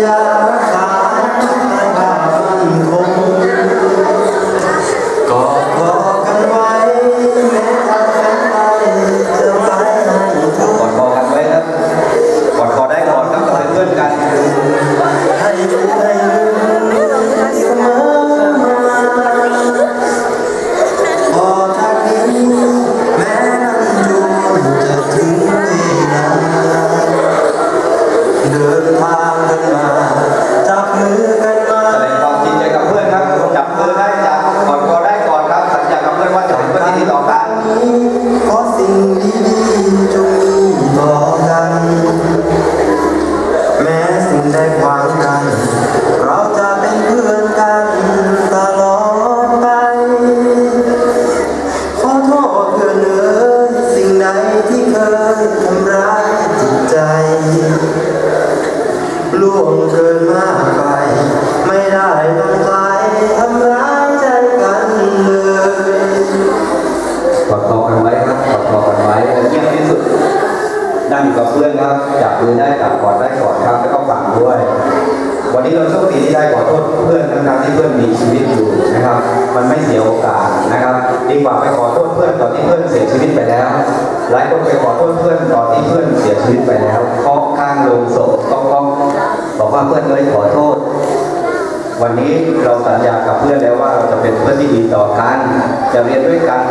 Yeah. นทางกันมาจับมือกันมาแสดงความจริงใจกับเพื่อนครับจับมือได้จับกอดคอได้กอดครับสัญญากับเพื่อนว่าจะเป็นเพื่นต่อกันเพราสิ่งดีๆจงมีต่อกัแม้สิ่งใดขวางกัน ล่วงเกินมากไป ไม่ได้ตั้งใจทำร้ายใจกันเลยกอดคอกันไว้ครับกอดคอกันไว้เงียบที่สุดนั่งอยู่กับเพื่อนครับจับมือได้จับกอดได้กอดครับแล้วก็ฝังด้วย วันนี้เราโชคดีที่ได้ขอโทษเพื่อนทั้งที่เพื่อนมีชีวิตอยู่นะครับ มันไม่เสียโอกาสนะครับ ดีกว่าไปขอโทษเพื่อนตอนที่เพื่อนเสียชีวิตไปแล้ว หลายคนไปขอโทษเพื่อนตอนที่ ว่าเพื่อนเลยขอโทษ วันนี้เราสัญญากับเพื่อนแล้วว่าเราจะเป็นเพื่อนที่ดีต่อกัน จะเรียนด้วยกัน